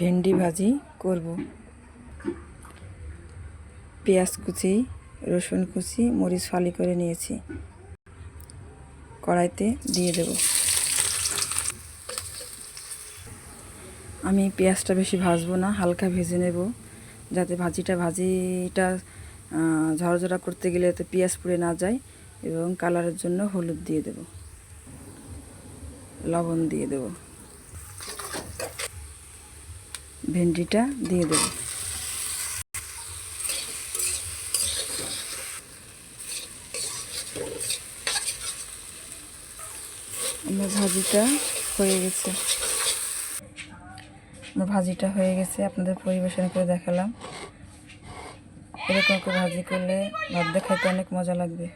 ভেন্ডি ভাজি করব। পেঁয়াজ কুচি, রসুন কুচি, মরিচ ফালি করে নিয়েছি। কড়াইতে দিয়ে দেব। আমি পেঁয়াজটা বেশি ভাজবো না, হালকা ভেজে নেব। যাতে ভাজিটা ভাজিটা ঝরঝরা করতে গেলে তো পেঁয়াজ পুড়ে না যায় এবং কালারের জন্য হলুদ দিয়ে দেব। লবণ দিয়ে দেব। ভেন্ডিটা দিয়ে দেব। আমার ভাজিটা হয়ে গেছে। আমার ভাজিটা হয়ে গেছে, আপনাদের পরিবেশন করে দেখালাম। এরকম করে ভাজি করলে ভাত দেখাতে অনেক মজা লাগবে।